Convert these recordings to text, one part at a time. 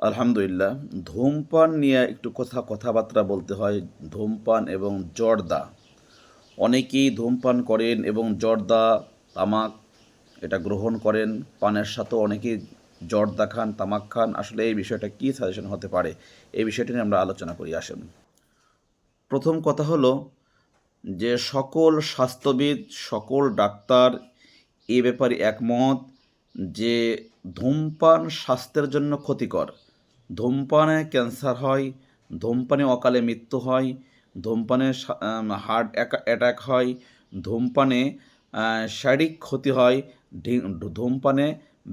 আলহামদুলিল্লাহ, ধূমপান নিয়ে একটু কথা, কথাবার্তা বলতে হয়, ধূমপান এবং জর্দা। অনেকেই ধূমপান করেন এবং জর্দা, তামাক এটা গ্রহণ করেন। পানের সাথেও অনেকেই জর্দা খান, তামাক খান। আসলে এই বিষয়টা কী সাজেশন হতে পারে? এই বিষয়টি নিয়ে আমরা আলোচনা করি, আসেন। প্রথম কথা হলো যে সকল স্বাস্থ্যবিদ, সকল ডাক্তার এ ব্যাপারে একমত যে ধূমপান স্বাস্থ্যের জন্য ক্ষতিকর। ধূমপানে ক্যান্সার হয়, ধূমপানে অকালে মৃত্যু হয়, ধূমপানে হার্ট অ্যাটাক হয়, ধূমপানে শারীরিক ক্ষতি হয় ধূমপানে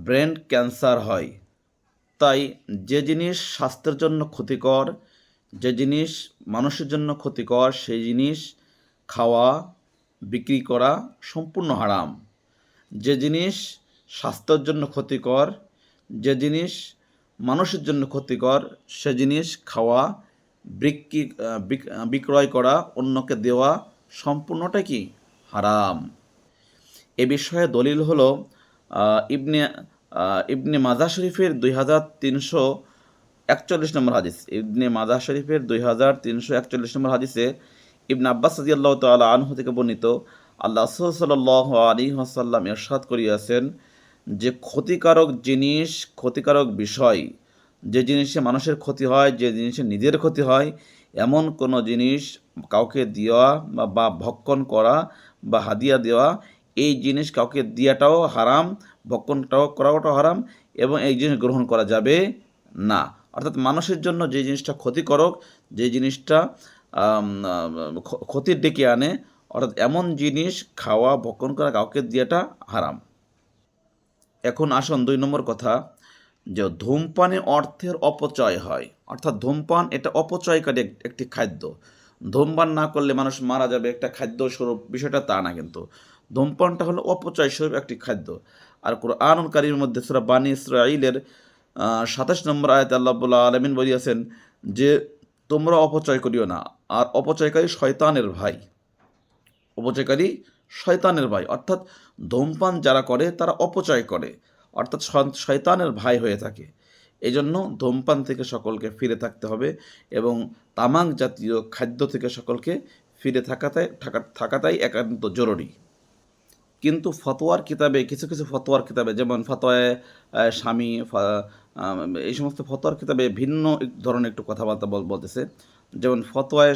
ব্রেন ক্যান্সার হয়। তাই যে জিনিস স্বাস্থ্যের জন্য ক্ষতিকর, যে জিনিস মানুষের জন্য ক্ষতিকর, সেই জিনিস খাওয়া, বিক্রি করা সম্পূর্ণ হারাম। যে জিনিস স্বাস্থ্যের জন্য ক্ষতিকর, যে জিনিস মানুষের জন্য ক্ষতিকর, সে জিনিস খাওয়া, বিক্রি বিক্রয় করা, অন্যকে দেওয়া সম্পূর্ণটা কি হারাম? এ বিষয়ে দলিল হলো ইবনে ইবনে মাজা শরীফের দুই হাজার তিনশো একচল্লিশ নম্বর হাদিস। ইবনে মাজা শরীফের দুই হাজার তিনশো একচল্লিশ নম্বর হাদিসে ইবনে আব্বাস সাদিয়াল্লাহ তালা আনহু থেকে বর্ণিত, আল্লাহ সাল্লাহ আলী আসাল্লাম এরশাদ করিয়াছেন যে ক্ষতিকারক জিনিস, ক্ষতিকারক বিষয়, যে জিনিসে মানুষের ক্ষতি হয়, যে জিনিসে নিজের ক্ষতি হয়, এমন কোনো জিনিস কাউকে দেওয়া বা ভক্ষণ করা বা হাদিয়া দেওয়া, এই জিনিস কাউকে দেওয়াটাও হারাম, ভক্ষণটাও করাটাও হারাম এবং এই জিনিস গ্রহণ করা যাবে না। অর্থাৎ মানুষের জন্য যে জিনিসটা ক্ষতিকারক, যে জিনিসটা ক্ষতির ডেকে আনে, অর্থাৎ এমন জিনিস খাওয়া, ভক্ষণ করা কাউকে দেওয়াটা হারাম। এখন আসুন দুই নম্বর কথা, যে ধূমপানে অর্থের অপচয় হয়। অর্থাৎ ধূমপান এটা অপচয়কারী একটি খাদ্য। ধূমপান না করলে মানুষ মারা যাবে, একটা খাদ্য স্বরূপ, বিষয়টা তা না কিন্তু। ধূমপানটা হলো অপচয় স্বরূপ একটি খাদ্য। আর কোরআনুল কারিমের মধ্যে সুরা বানী ইসরাইলের সাতাশ নম্বর আয়াত আল্লাহ আলমিন বলিয়াছেন যে, তোমরা অপচয় করিও না। আর অপচয়কারী শয়তানের ভাই। অপচয়কারী শয়তানের ভাই। অর্থাৎ ধূমপান যারা করে, তারা অপচয় করে। অর্থাৎ শয়তানের ভাই হয়ে থাকে। এই জন্য ধূমপান থেকে সকলকে ফিরে থাকতে হবে এবং তামাক জাতীয় খাদ্য থেকে সকলকে ফিরে থাকাটাই থাকা, থাকাটাই একান্ত জরুরি। কিন্তু ফতোয়ার কিতাবে, কিছু কিছু ফতোয়ার কিতাবে, যেমন ফতোয়ায় স্বামী এই সমস্ত ফতোয়ার কিতাবে ভিন্ন ধরনের একটু কথাবার্তা বল- বলতেছে। যেমন ফতোয়ায়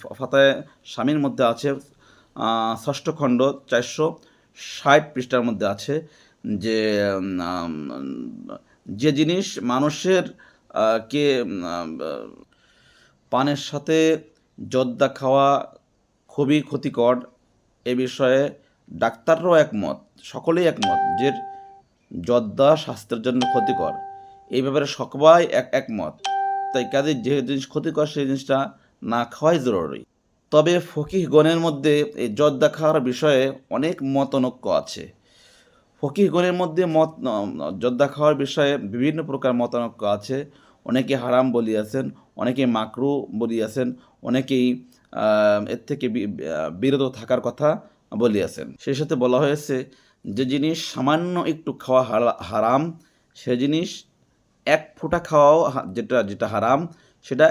ফতোয়ায় স্বামীর মধ্যে আছে ষষ্ঠ খণ্ড চারশো ষাট পৃষ্ঠার মধ্যে আছে যে যে জিনিস মানুষের কে পানের সাথে জর্দা খাওয়া খুবই ক্ষতিকর, এ বিষয়ে ডাক্তাররাও একমত, সকলেই একমত যে জর্দা স্বাস্থ্যের জন্য ক্ষতিকর। এই ব্যাপারে সবাই এক, একমত। তাই কাজে যে জিনিস ক্ষতিকর, সেই জিনিসটা না খাওয়াই জরুরি। তবে ফকিহগণের মধ্যে এই জর্দা খাওয়ার বিষয়ে অনেক মতনৈক্য আছে। ফকিহগণের মধ্যে মত জর্দা খাওয়ার বিষয়ে বিভিন্ন প্রকার মতানৈক্য আছে। অনেকে হারাম বলিয়াছেন, অনেকে মাকরু বলিয়াছেন, অনেকেই এর থেকে বিরত থাকার কথা বলিয়াছেন। সেই সাথে বলা হয়েছে যে জিনিস সামান্য একটু খাওয়া হারাম, সে জিনিস এক ফোঁটা খাওয়াও যেটা যেটা হারাম, সেটা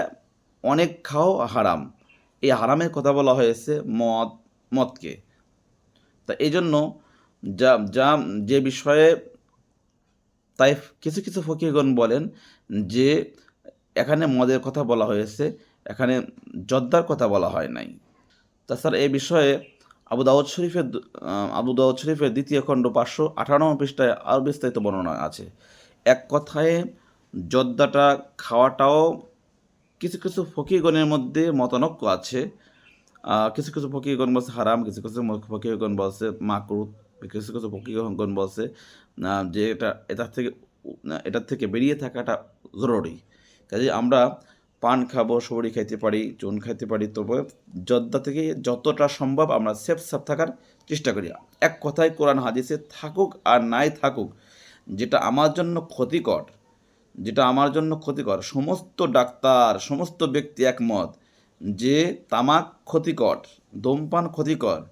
অনেক খাওয়াও হারাম। এই হারামের কথা বলা হয়েছে মদ, মদকে। তা এই জন্য যা যা, যে বিষয়ে তাই কিছু কিছু ফকিরগণ বলেন যে এখানে মদের কথা বলা হয়েছে, এখানে জর্দার কথা বলা হয় নাই। তাছাড়া এই বিষয়ে আবু দাউদ শরীফের আবু দাউদ শরীফের দ্বিতীয় খণ্ড পাঁচশো আঠারো পৃষ্ঠায় আরও বিস্তারিত বর্ণনা আছে। এক কথায় জর্দাটা খাওয়াটাও কিছু কিছু ফকিরগণের মধ্যে মতানৈক্য আছে। কিছু কিছু ফকিরগণ বলছে হারাম, কিছু কিছু ফকিরগণ বলছে মাকরুত কিছু কিছু ফকিরগণ বলছে যে এটা এটার থেকে এটার থেকে বেরিয়ে থাকাটা জরুরি। কাজে আমরা পান খাব সবরি খাইতে পারি, চুন খাইতে পারি, তবে জর্দা থেকে যতটা সম্ভব আমরা সেফ সাফ থাকার চেষ্টা করি। এক কথায় কোরআন হাদিসে থাকুক আর নাই থাকুক, যেটা আমার জন্য ক্ষতিকর যেটা আমার জন্য ক্ষতিকর, সমস্ত ডাক্তার, সমস্ত ব্যক্তি একমত যে তামাক ক্ষতিকর, ধূমপান ক্ষতিকর,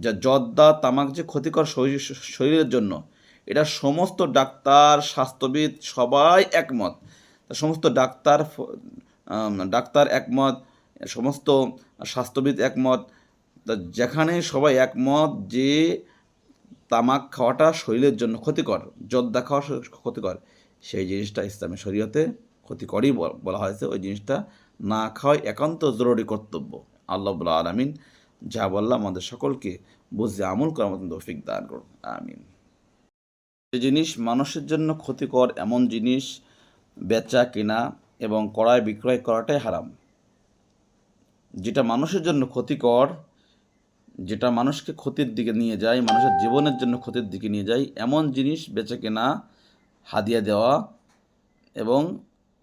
যা জর্দা তামাক যে ক্ষতিকর শরীর- শরীরের জন্য, এটা সমস্ত ডাক্তার, স্বাস্থ্যবিদ সবাই একমত। সমস্ত ডাক্তার ডাক্তার একমত, সমস্ত স্বাস্থ্যবিদ একমত, তা যেখানে সবাই একমত যে তামাক খাওয়াটা শরীরের জন্য ক্ষতিকর, জর্দা খাওয়া ক্ষতিকর। সেই জিনিসটা ইসলামী শরীয়তে ক্ষতিকরই বল- হয়েছে। ওই জিনিসটা না খাওয়াই একান্ত জরুরি কর্তব্য। আল্লাহ আলমিন যা বললাম আমাদের সকলকে বুঝে আমল করার মতন তৌফিক দান করুন। আমিন। যে জিনিস মানুষের জন্য ক্ষতিকর এমন জিনিস বেচা কেনা এবং ক্রয় বিক্রয় করাটাই হারাম। যেটা মানুষের জন্য ক্ষতিকর, যেটা মানুষকে ক্ষতির দিকে নিয়ে যায়, মানুষের জীবনের জন্য ক্ষতির দিকে নিয়ে যায়, এমন জিনিস বেচা কেনা হাদিয়া দেওয়া এবং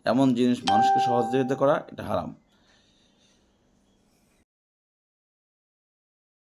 এমন জিনিস মানুষকে সহযোগিতা করা এটা হারাম।